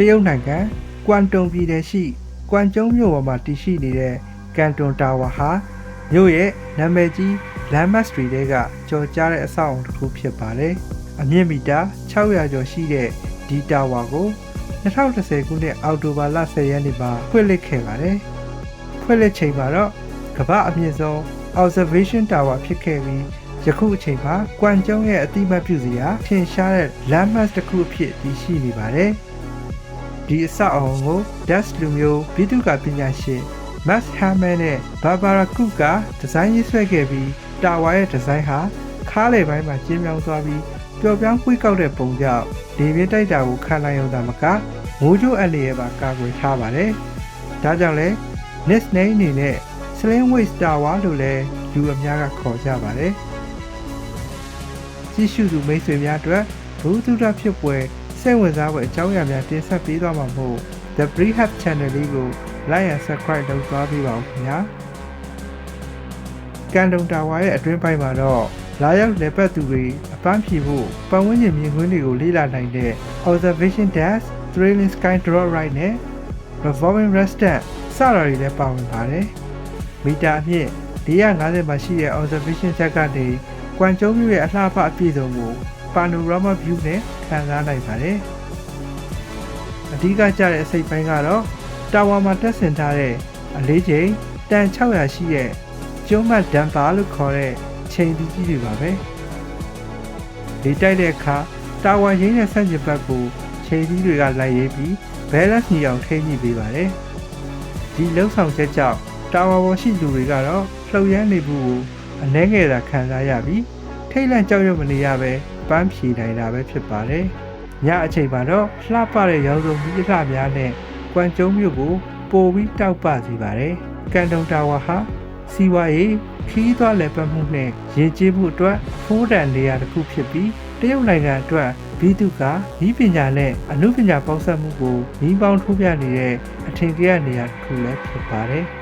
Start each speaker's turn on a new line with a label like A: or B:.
A: တရုတ်နိုင်ငံကွမ်တုံပြည်နယ်ရှိကွမ်ကျုံမြို့ပေါ်မှာတည်ရှိနေတဲ့ကန်တွန်တာဝါဟာမြို့ရဲ့နာမည်ကြီးလမ်းမတ်စထရီတွေကကျော်ကြားတဲ့အဆောက်အအုံတစ်ခုဖြစ်ပါတယ်။အမြင့်မီတာ600ကျော်ရှိတဲ့ဒီတာဝါကို2010ခုနှစ်အောက်တိုဘာလ10ရက်နေ့မှာဖွင့်လှစ်ခဲ့ပါတယ်။ဖွင့်လှစ်ချိန်မှာတော့ကမ္ဘာအမြင့်ဆုံး observation tower ဖြစ်ခဲ့ပြီးယခုအချိန်မှာကွမ်ကျုံရဲ့အတိမတ်ပြုစရာထင်ရှားတဲ့ landmass တစ်ခုအဖြစ်တည်ရှိနေပါတယ်။ ဒီအဆောက်အအုံကို Dutch လူမျိုးဘိတုကပညာရှင် Max Hammer နဲ့ Barbara Cook ကဒီဇိုင်းရေးဆွဲခဲ့ပြီးတာဝါရဲ့ဒီဇိုင်းဟာခါးလေပိုင်းမှာကျင်းမြောင်းသွားပြီးပျော်ပြောင်းကွေးကောက်တဲ့ပုံကြောင့်ဒီပြင်းတိုက်တာကိုခံနိုင်ရုံသာမကမိုးကြိုးအလျေပါကာကွယ်ထားပါတယ်။ဒါကြောင့်လဲ Nest name အနေနဲ့ Sling Waist Tower လို့လည်းလူအများကခေါ်ကြပါတယ်။ကြည့်ရှုသူမိတ်ဆွေများအတွက်ဘူသုဒဖြစ်ပွဲ စိတ်ဝင်စားဖွယ်အကြောင်းအရာများတင်ဆက်ပေးသွားမှာမို့ The Brehab Channel လေးကို like and subscribe လုပ်သွားပေးပါဦးခင်ဗျာ။ကန်တုံတာဝါရဲ့အတွင်းပိုင်းမှာတော့လာရောက်လည်ပတ်သူတွေအပန်းဖြေဖို့ပတ်ဝန်းကျင်မြင်ကွင်းတွေကိုလေ့လာနိုင်တဲ့ Observation Desk, Thrilling Sky Drop Ride နဲ့ Revolving Restaurant စတာတွေလည်းပါဝင်ပါတယ်။မီတာအမြင့်450မှာရှိတဲ့ Observation Deck ကနေကွမ်ကျုံမြို့ရဲ့အလှအပအပြည့်စုံကို Panorama View နဲ့ခံစားနိုင်ပါတယ်။အဓိကကျတဲ့အစိတ်ပိုင်းကတော့တာဝါမှာတက်ဆင်ထားတဲ့အလေးချိန်တန်600ရှိတဲ့ကျုံးမတ်ဒမ်ပါလို့ခေါ်တဲ့ချိန်သီးကြီးတွေပါပဲ။ဒီတိုက်တဲ့အခါတာဝါရင်းရဲ့ဆန့်ကျင်ဘက်ကိုချိန်သီးတွေကလိုက်ရေးပြီး balance ညီအောင်ထိန်းညှိပေးပါတယ်။ဒီလှုပ်ဆောင်ချက်ကြောင့်တာဝါပေါ်ရှိလူတွေကတော့လှုပ်ရမ်းနေမှုကိုအနှဲငယ်သာခံစားရပြီးထိတ်လန့်ကြောက်ရွံ့မနေရပဲ ပန်းဖြေနိုင်တာပဲဖြစ်ပါတယ်။ညအချိန်မှာတော့လှပတဲ့ရောင်စုံကြီးအလှများနဲ့ကွမ်ကျုံမြို့ကိုပိုပြီးတောက်ပစေပါတယ်။ကန်တုံတာဝါဟာစီဝါရေးခီးသွွားလည်ပတ်မှုနဲ့ရင်ကျေးမှုအတွက်ဖိုးတန်နေရာတစ်ခုဖြစ်ပြီးတရုတ်နိုင်ငံအတွက်ဘီတုကဤပညာနဲ့အမှုပညာပေါင်းစပ်မှုကိုဤပေါင်းထိုးပြနေတဲ့အထင်ကြီးနေရာတစ်ခုလည်းဖြစ်ပါတယ်။